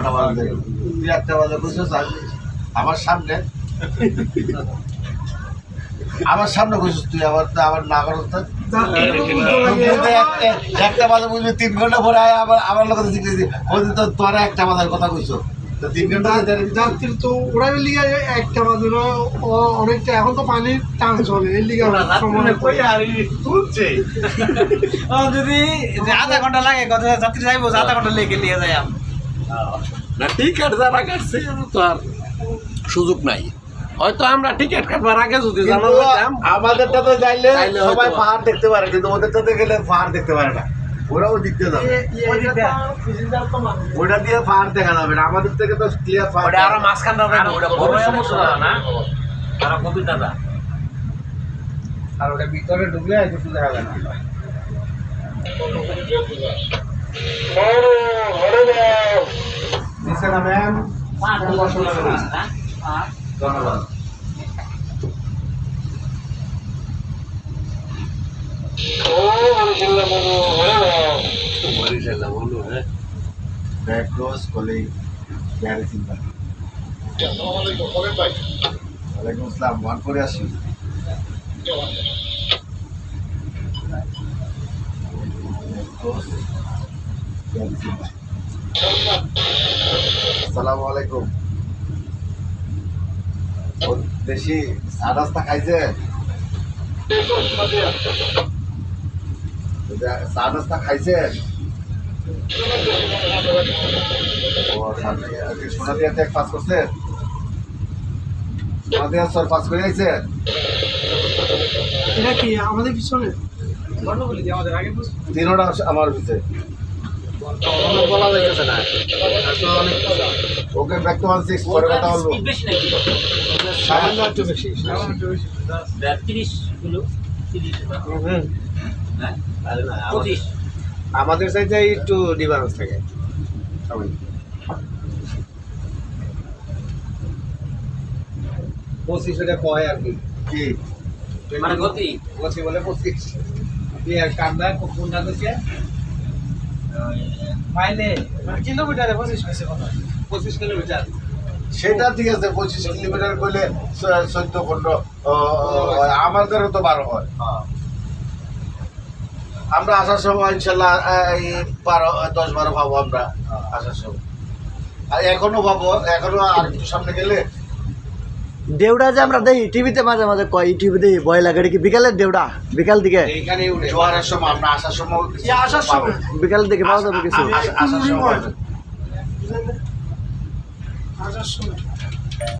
কটা বাজে তুই একটা বাজে আমার সামনে আমার সামনে কইছিস তুই আবার তো আবার না তো একটা- একটা বাজে বুঝবি তিন ঘণ্টা পরে আয় আবার আমার লোক জিজ্ঞেস বলছি তো তোরা একটা বাজার কথা কইছো। তো তিন ঘণ্টা যাত্রী তো ওরা লিগে একটা বাজে অনেকটা এখন তো পানির টান চলে এর লিগে যদি আধা ঘণ্টা লাগে কত যাত্রী যাইবো আধা ঘণ্টা লেগে নিয়ে যাই আমি। না টিকিট যারা কাটছে তো আর সুযোগ নাই। হয়তো আমরা টিকিট কাটবার আগে যদি আমাদেরটা তো যাইলে সবাই পাহাড় দেখতে পারে কিন্তু ওদেরটাতে গেলে পাহাড় দেখতে পারে না। ওরাও দিকতে যাবে। ওটা দিয়ে পাহাড় দেখা যাবে না আমাদের থেকে তো ক্লিয়ার পাহাড় ওটা আরও ওটা সমস্যা না? তারা কবিতাটা আর ওটা ভিতরে ঢুকলে কিছু দেখা যায় না। নিচে নামেন ধন্যবাদ। বরিশালে বলু হ্যাঁ? Red Rose College, Gary Simba. ওয়ালাইকুম আসসালাম ওয়ান করে আসি। আসসালামু আলাইকুম। দেশি চা নাস্তা খাইছে? চা নাস্তা খাইছেন ও সামনে আজকে সোনা দিয়ে এক পাস করছে। সোনা দিয়ে সর পাস করে আইছে? এটা কি আমাদের পিছনে? গন্ডগোলি আমাদের আগে বুঝ- তিনোটা আমার ভিতরে বলা যাইতেছে না। Okay back to one six পরে কথা বলব। বেশি নাকি? সামান্য একটু বেশি তিরিশ কিলো হ্যাঁ? আরে আমাদের- সাইডে একটু ডিফারেন্স থাকে। পঁচিশ ওটা কয় আর কি? মানে গতি? পঁচিশ বলে পঁচিশ। দিয়ে কান্দা কোনটা দিচ্ছে মাইলে মানে কিলোমিটারে পঁচিশ হয়েছে কথা। পঁচিশ কিলোমিটার। সেটা ঠিক আছে পঁচিশ কিলোমিটার করলে চোদ্দ পনেরো আমাদেরও তো বারো হয়। আমরা আসার সময় ইনশাল্লাহ এই বারো দশ বারো পাবো আমরা আসার সময়। আর এখনও পাবো এখনও আর একটু সামনে গেলে। দেউড়া যে আমরা দেখি টিভিতে মাঝে মাঝে কয় ইউটিউবে দেখি ভয় লাগে কি বিকালের দেউড়া বিকাল দিকে। এইখানে উঠে। জোয়ারের সময় আমরা আসার সময় আসার সময়। বিকাল দিকে পাওয়া যাবে কিছু। আসার সময় হাজার সময়